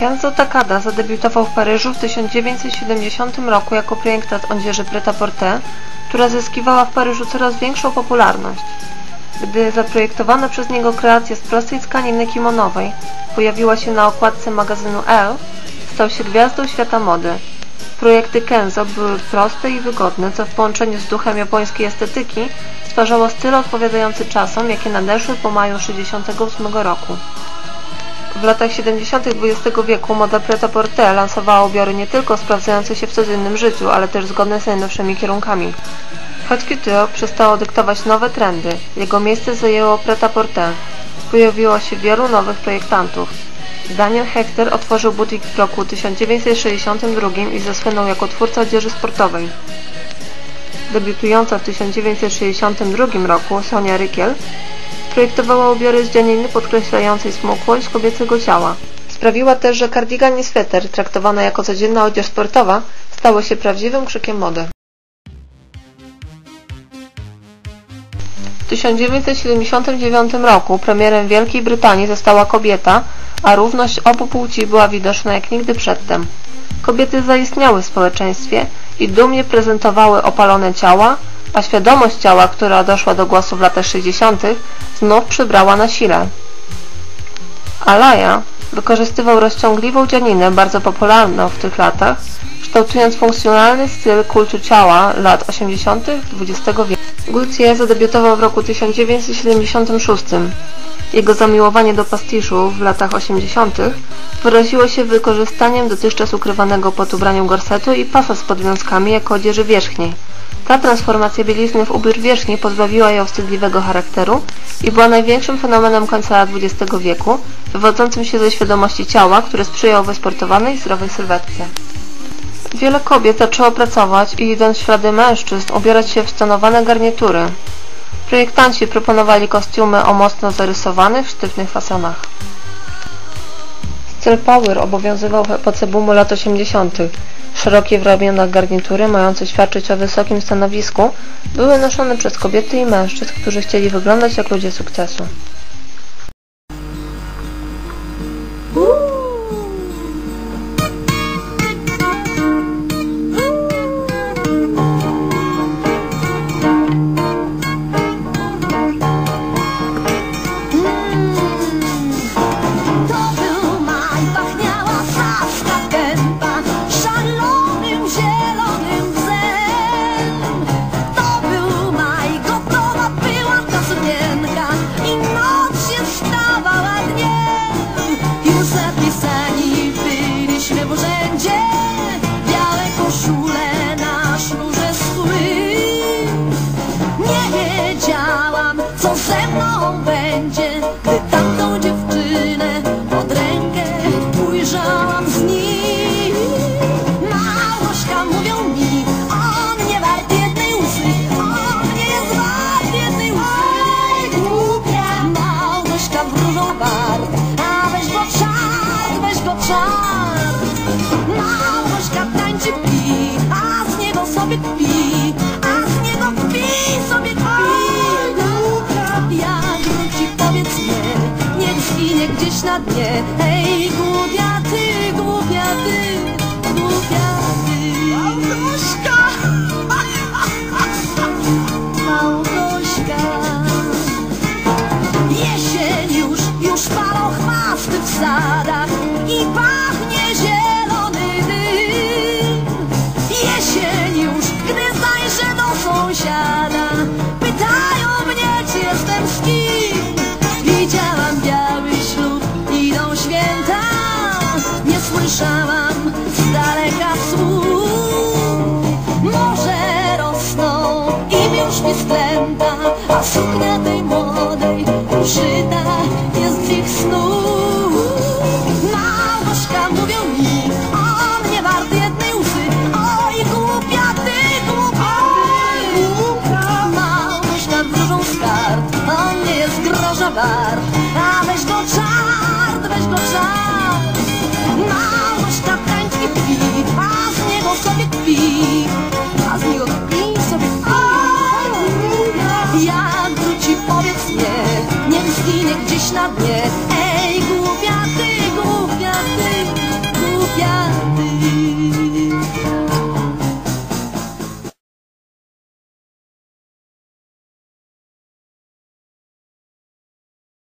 Kenzo Takada zadebiutował w Paryżu w 1970 roku jako projektant odzieży Pret-a-Porter, która zyskiwała w Paryżu coraz większą popularność. Gdy zaprojektowana przez niego kreacja z prostej tkaniny kimonowej pojawiła się na okładce magazynu Elle, stał się gwiazdą świata mody. Projekty Kenzo były proste i wygodne, co w połączeniu z duchem japońskiej estetyki stwarzało styl odpowiadający czasom, jakie nadeszły po maju 1968 roku. W latach 70. XX wieku moda Pret-a-Porter lansowała ubiory nie tylko sprawdzające się w codziennym życiu, ale też zgodne z najnowszymi kierunkami. Haute couture przestało dyktować nowe trendy, jego miejsce zajęło Pret-a-Porter. Pojawiło się wielu nowych projektantów. Daniel Hector otworzył butik w roku 1962 i zasłynął jako twórca odzieży sportowej. Debiutująca w 1962 roku Sonia Rykiel projektowała ubiory z dzianiny podkreślającej smukłość kobiecego ciała. Sprawiła też, że kardigan i sweter, traktowane jako codzienna odzież sportowa, stały się prawdziwym krzykiem mody. W 1979 roku premierem Wielkiej Brytanii została kobieta, a równość obu płci była widoczna jak nigdy przedtem. Kobiety zaistniały w społeczeństwie i dumnie prezentowały opalone ciała, a świadomość ciała, która doszła do głosu w latach 60., znów przybrała na sile. Alaya wykorzystywał rozciągliwą dzianinę, bardzo popularną w tych latach, kształtując funkcjonalny styl kultu ciała lat 80. XX wieku. Gaultier zadebiutował w roku 1976. Jego zamiłowanie do pastiszu w latach 80. wyraziło się wykorzystaniem dotychczas ukrywanego pod ubraniem gorsetu i pasa z podwiązkami jako odzieży wierzchniej. Ta transformacja bielizny w ubiór wierzchni pozbawiła ją wstydliwego charakteru i była największym fenomenem końca XX wieku, wywodzącym się ze świadomości ciała, który sprzyjał wysportowanej i zdrowej sylwetce. Wiele kobiet zaczęło pracować i idąc w ślady mężczyzn ubierać się w stonowane garnitury. Projektanci proponowali kostiumy o mocno zarysowanych, sztywnych fasonach. Styl power obowiązywał w epoce boomu lat 80. Szerokie w ramionach garnitury, mające świadczyć o wysokim stanowisku, były noszone przez kobiety i mężczyzn, którzy chcieli wyglądać jak ludzie sukcesu. Sobie kpi, a z niego kpi sobie kpi. Jak wróci powiedz mnie, niech zginie gdzieś na dnie. Hej, głupia święta, nie słyszałam z daleka słów. Może rosną im już mi sklęta, a suknia tej młodej Jak wróci powiedz mnie, niech zginie gdzieś na dnie,